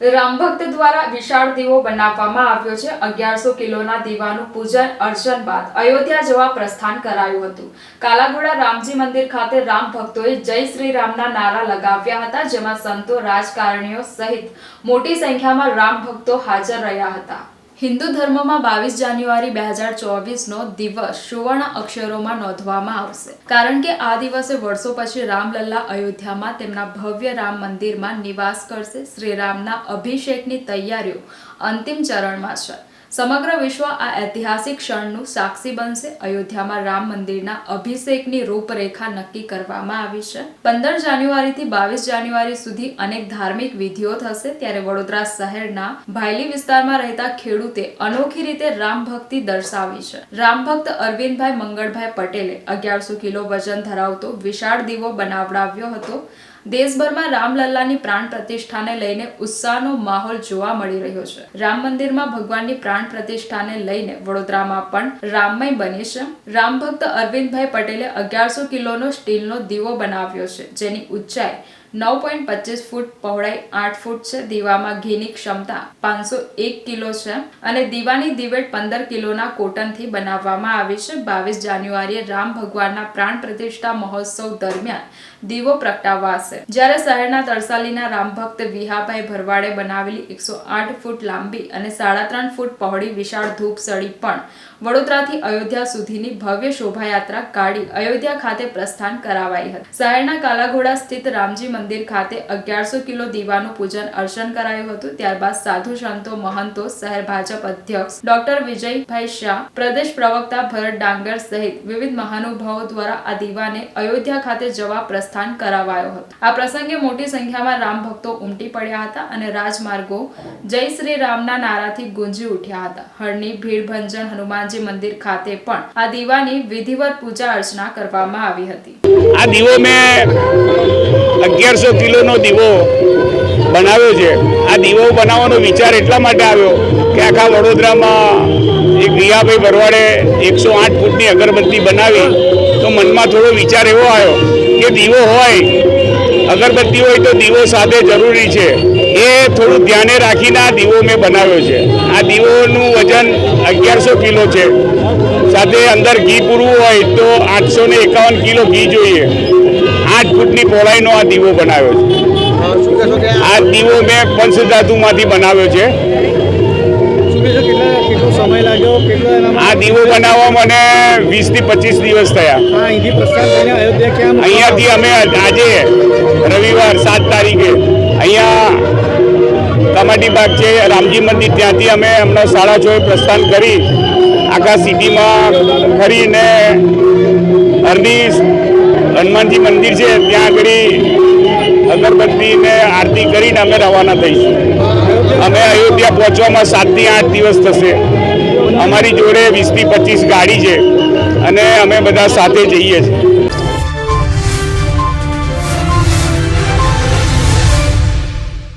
રામભક્ત દ્વારા વિશાળ દીવો બનાવવામાં આવ્યો છે. અગિયારસો કિલોના દીવાનું પૂજન અર્ચન બાદ અયોધ્યા જવા પ્રસ્થાન કરાયું હતું. કાલાઘોડા રામજી મંદિર ખાતે રામ ભક્તોએ જય શ્રી રામના નારા લગાવ્યા હતા, જેમાં સંતો, રાજકારણીઓ સહિત મોટી સંખ્યામાં રામ ભક્તો હાજર રહ્યા હતા. હિન્દુ ધર્મમાં બાવીસ જાન્યુઆરી બે હજાર ચોવીસનો દિવસ સુવર્ણ અક્ષરોમાં નોંધવામાં આવશે. કારણ કે આ દિવસે વર્ષો પછી રામલલ્લા અયોધ્યામાં તેમના ભવ્ય રામ મંદિરમાં નિવાસ કરશે. શ્રીરામના અભિષેકની તૈયારીઓ અંતિમ ચરણમાં છે. સમગ્ર વિશ્વ આ ઐતિહાસિક ક્ષણનું સાક્ષી બનશે. અયોધ્યામાં રામ મંદિરના અભિષેકની રૂપરેખા નક્કી કરવામાં આવી છે. પંદર જાન્યુઆરીથી બાવીસ જાન્યુઆરી સુધી અનેક ધાર્મિક વિધિઓ થશે. ત્યારે વડોદરા શહેરના ભાયલી વિસ્તારમાં રહેતા ખેડૂતે અનોખી રીતે રામ ભક્તિ દર્શાવી છે. રામ ભક્ત અરવિંદભાઈ મંગળભાઈ પટેલે અગિયારસો કિલો વજન ધરાવતો વિશાળ દીવો બનાવડાવ્યો હતો. દેશભરમાં રામલલ્લાની પ્રાણ પ્રતિષ્ઠાને લઈને ઉત્સાહનો માહોલ જોવા મળી રહ્યો છે. રામ મંદિરમાં ભગવાનની પ્રાણ પ્રતિષ્ઠાને લઈને વડોદરામાં પણ રામમય બની છે. રામ ભક્ત અરવિંદભાઈ પટેલે અગિયારસો કિલોનો સ્ટીલનો દીવો બનાવ્યો છે, જેની ઊંચાઈ નવ પોઈન્ટ પચીસ ફૂટ પહોળાઈ આઠ ફૂટ છે. દીવામાં ઘીની ક્ષમતા પાંચસો એક કિલો છે અને દીવાની દિવેટ પંદર કિલોના કોટનથી બનાવવામાં આવી છે. બાવીસ જાન્યુઆરીએ રામ ભગવાનના પ્રાણ પ્રતિષ્ઠા મહોત્સવ દરમિયાન દીવો પ્રગટાવાશે. જ્યારે શહેરના તરસાલીના રામભક્ત વિહાભાઈ ભરવાડે બનાવેલી એકસો આઠ ફૂટ લાંબી અને સાડા ત્રણ ફૂટ પહોળી વિશાળ ધૂપ સળી પણ વડોદરાથી અયોધ્યા સુધીની ભવ્ય શોભાયાત્રા કાઢી અયોધ્યા ખાતે પ્રસ્થાન કરાવાઈ હતી. શહેરના કાલાઘોડા સ્થિત રામજી મંદિર ખાતે અગિયારસો કિલો દીવાનું પૂજન અર્ચન કરાયું હતું. ત્યારબાદ સાધુ સંતો, મહંતો, શહેર ભાજપ અધ્યક્ષ ડોક્ટર વિજયભાઈ શાહ, પ્રદેશ પ્રવક્તા ભરત ડાંગર સહિત વિવિધ મહાનુભાવો દ્વારા આ દીવાને અયોધ્યા ખાતે જવા પ્રસ્થાન કરાવાયો હતો. આ પ્રસંગે મોટી સંખ્યામાં રામ ભક્તો ઉમટી પડ્યા હતા અને રાજમાર્ગો જય શ્રી રામના નારાથી ગુંજી ઉઠ્યા હતા. હળની ભીડ ભંજન હનુમાનજી મંદિર ખાતે પણ આ દીવાની વિધિવત પૂજા અર્ચના કરવામાં આવી હતી. આ દીવો મેં અગિયારસો કિલોનો દીવો બનાવ્યો છે. આ દીવો બનાવવાનો વિચાર એટલા માટે આવ્યો કે આખા વડોદરામાં એક રિયાભાઈ ભરવાડે એકસો આઠ ફૂટની અગરબત્તી બનાવી તો મનમાં થોડો વિચાર એવો આવ્યો કે દીવો હોય, અગરબત્તી હોય તો દીવો સાથે જરૂરી છે. થોડું ધ્યાને રાખીને આ દીવો મેં બનાવ્યો છે. આ દીવોનું વજન અગિયારસો કિલો છે. સાથે અંદર ઘી પૂરવું હોય તો આઠસો ને એકાવન કિલો ઘી જોઈએ. આઠ ફૂટની પહોળાઈનો આ દીવો બનાવ્યો છે. આ દીવો મેં પંચધાતુમાંથી બનાવ્યો છે. આ દીવો બનાવવા મને વીસથી પચીસ દિવસ થયા. અહીંયાથી અમે આજે રવિવાર સાત તારીખે અહીંયા કમાટી બાગ છે રામજી મંદિર, ત્યાંથી અમે હમણાં સાડા છ પ્રસ્થાન કરી. આખા સિટીમાં ફરીને અરની હનુમાનજી મંદિર છે, ત્યાં આગળ અગરબત્તીને આરતી કરીને અમે રવાના થઈશું. અમે અયોધ્યા પહોંચવામાં સાતથી આઠ દિવસ થશે. અમારી જોડે વીસથી પચીસ ગાડી છે અને અમે બધા સાથે જઈએ છીએ.